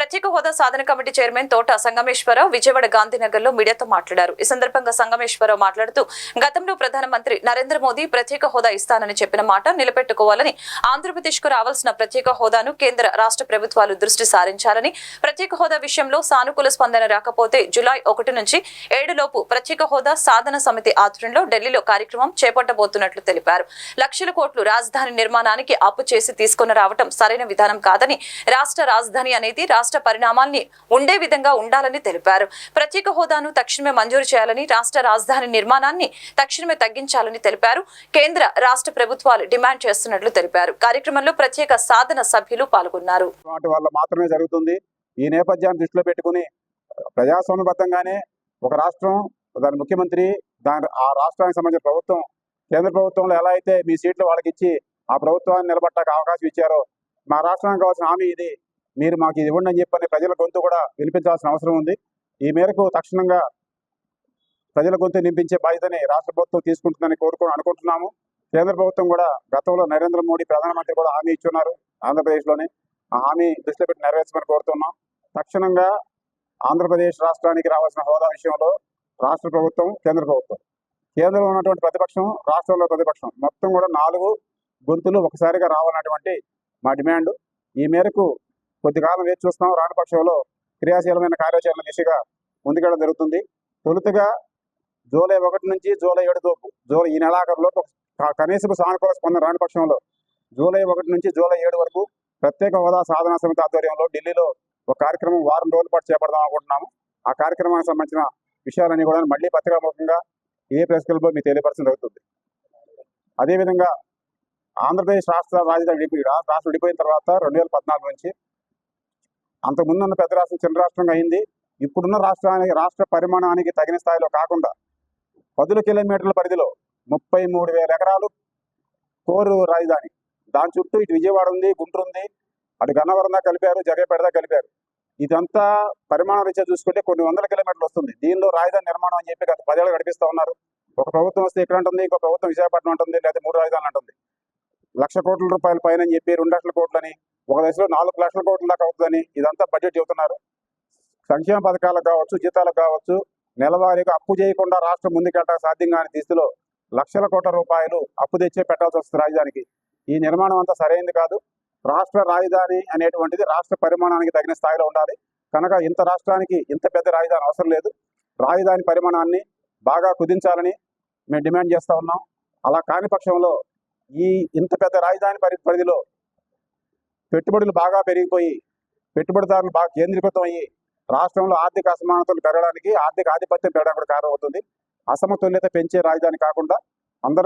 ప్రత్యేక హోదా సాధన committee chairman తోట సంగమేశ్వరరావు విజయవాడ గాంధీనగర్లో మీడియాతో మాట్లాడారు. ఈ సందర్భంగా సంగమేశ్వరరావు మాట్లాడుతూ గతంలో ప్రధానమంత్రి నరేంద్ర మోదీ ప్రత్యేక హోదా ఇస్తానని చెప్పిన మాట నిలబెట్టుకోవాలని ఆంధ్రప్రదేశ్కు రావాల్సిన ప్రత్యేక హోదాను కేంద్ర రాష్ట్ర ప్రభుత్వాలు దృష్టి సారించాలని ప్రత్యేక హోదా విషయంలో సానుకూల స్పందన రాకపోతే జులై ఒకటి నుంచి ఏడు లోపు ప్రత్యేక హోదా సాధన సమితి ఆధ్వర్యంలో ఢిల్లీలో కార్యక్రమం చేపట్టబోతున్నట్లు తెలిపారు. లక్షల కోట్లు రాజధాని నిర్మాణానికి అప్పు చేసి తీసుకుని రావటం సరైన విధానం కాదని రాష్ట్ర రాజధాని అనేది రాష్ట్ర రాష్ట్ర పరిణామాల్ని ఉండే విధంగా ఉండాలని తెలిపారు. ప్రత్యేక హోదాను తక్షణమే మంజూరు చేయాలని రాష్ట్ర రాజధాని నిర్మాణాన్ని తక్షణమే తగ్గించాలని తెలిపారు. కేంద్ర రాష్ట్ర ప్రభుత్వాలు డిమాండ్ చేస్తున్నట్లు తెలిపారు. కార్యక్రమంలో ప్రత్యేక సాధన సభ్యులు పాల్గొన్నారు. వాటి వల్ల మాత్రమే జరుగుతుంది. ఈ నేపథ్యాన్ని దృష్టిలో పెట్టుకుని ప్రజాస్వామ్యబద్ధంగానే ఒక రాష్ట్రం దాని ముఖ్యమంత్రి దాని ఆ రాష్ట్రానికి సంబంధించిన ప్రభుత్వం కేంద్ర ప్రభుత్వంలో ఎలా అయితే మీ సీట్లు వాళ్ళకి ఇచ్చి ఆ ప్రభుత్వాన్ని నిలబట్టడానికి అవకాశం ఇచ్చారో మా రాష్ట్రానికి కావాల్సిన హామీ ఇది. మీరు మాకు ఇది ఇవ్వండి అని చెప్పని ప్రజల గొంతు కూడా వినిపించాల్సిన అవసరం ఉంది. ఈ మేరకు తక్షణంగా ప్రజల గొంతు నింపించే బాధ్యతని రాష్ట్ర ప్రభుత్వం తీసుకుంటుందని కోరుకుని అనుకుంటున్నాము. కేంద్ర ప్రభుత్వం కూడా గతంలో నరేంద్ర మోడీ ప్రధానమంత్రి కూడా హామీ ఇచ్చున్నారు ఆంధ్రప్రదేశ్లోనే. ఆ హామీ దృష్టిలో పెట్టి నెరవేర్చమని కోరుతున్నాం. తక్షణంగా ఆంధ్రప్రదేశ్ రాష్ట్రానికి రావాల్సిన హోదా విషయంలో రాష్ట్ర ప్రభుత్వం కేంద్ర ప్రభుత్వం. కేంద్రంలో ఉన్నటువంటి ప్రతిపక్షం రాష్ట్రంలో ప్రతిపక్షం. మొత్తం కూడా నాలుగు గొంతులు ఒకసారిగా రావాలన్నటువంటి మా డిమాండ్. ఈ మేరకు కొద్దికాలం వేచి చూస్తాం రాని పక్షంలో క్రియాశీలమైన కార్యాచరణ దిశగా ముందుకెళ్ళడం జరుగుతుంది. తొలుతగా జూలై ఒకటి నుంచి జూలై ఏడు లోపు జూలై ఈ నెలాఖరులోపు కనీసపు సానుకూల స్పందన రాని పక్షంలో జూలై ఒకటి నుంచి జూలై ఏడు వరకు ప్రత్యేక హోదా సాధనా సమితి ఆధ్వర్యంలో ఢిల్లీలో ఒక కార్యక్రమం వారం రోజుల పాటు చేపడదాం అనుకుంటున్నాము. ఆ కార్యక్రమానికి సంబంధించిన విషయాలన్నీ కూడా మళ్ళీ పత్రికాముఖంగా ఏ ప్రెస్ క్లబ్లో మీకు తెలియపరచడం జరుగుతుంది. అదేవిధంగా ఆంధ్రప్రదేశ్ రాష్ట్ర రాజధాని విడిపోయి రాష్ట్రం విడిపోయిన తర్వాత రెండు వేల పద్నాలుగు నుంచి అంతకుముందు ఉన్న పెద్ద రాష్ట్రం చిన్న రాష్ట్రంగా అయింది. ఇప్పుడున్న రాష్ట్రానికి రాష్ట్ర పరిమాణానికి తగిన స్థాయిలో కాకుండా పదుల కిలోమీటర్ల పరిధిలో ముప్పై మూడు వేల ఎకరాలు కోరు రాజధాని. దాని చుట్టూ ఇటు విజయవాడ ఉంది గుంటూరు ఉంది. అటు గన్నవరం దాకా కలిపారు జగేపేట దాకా కలిపారు. ఇదంతా పరిమాణ రీత్యా చూసుకుంటే కొన్ని వందల కిలోమీటర్లు వస్తుంది. దీనిలో రాజధాని నిర్మాణం అని చెప్పి గత పదేళ్ళు గడిపిస్తూ ఉన్నారు. ఒక ప్రభుత్వం వస్తే ఇక్కడ ఉంటుంది ఇంకో ప్రభుత్వం విశాఖపట్నం ఉంటుంది లేదా మూడు రాజధానులు ఉంటుంది లక్ష కోట్ల రూపాయల పైన అని చెప్పి రెండు లక్షల కోట్లని ఒక దశలో నాలుగు లక్షల కోట్ల దాకా అవుతుందని ఇదంతా బడ్జెట్ చెబుతున్నారు. సంక్షేమ పథకాలకు కావచ్చు జీతాలకు కావచ్చు నెలవారీగా అప్పు చేయకుండా రాష్ట్రం ముందుకెళ్ళడానికి సాధ్యం కాని దిశలో లక్షల కోట్ల రూపాయలు అప్పు తెచ్చే పెట్టాల్సి వస్తుంది రాజధానికి. ఈ నిర్మాణం అంతా సరైనది కాదు. రాష్ట్ర రాజధాని అనేటువంటిది రాష్ట్ర పరిమాణానికి తగిన స్థాయిలో ఉండాలి. కనుక ఇంత రాష్ట్రానికి ఇంత పెద్ద రాజధాని అవసరం లేదు. రాజధాని పరిమాణాన్ని బాగా కుదించాలని మేము డిమాండ్ చేస్తా ఉన్నాం. అలా కాని పక్షంలో ఈ ఇంత పెద్ద రాజధాని పరి పరిధిలో పెట్టుబడులు బాగా పెరిగిపోయి పెట్టుబడిదారులు బాగా కేంద్రీకృతం అయ్యి రాష్ట్రంలో ఆర్థిక అసమానతలు పెరగడానికి ఆర్థిక ఆధిపత్యం పెరగడానికి కూడా కారణమవుతుంది. అసమతుల్యత పెంచే రాజధాని కాకుండా అందరూ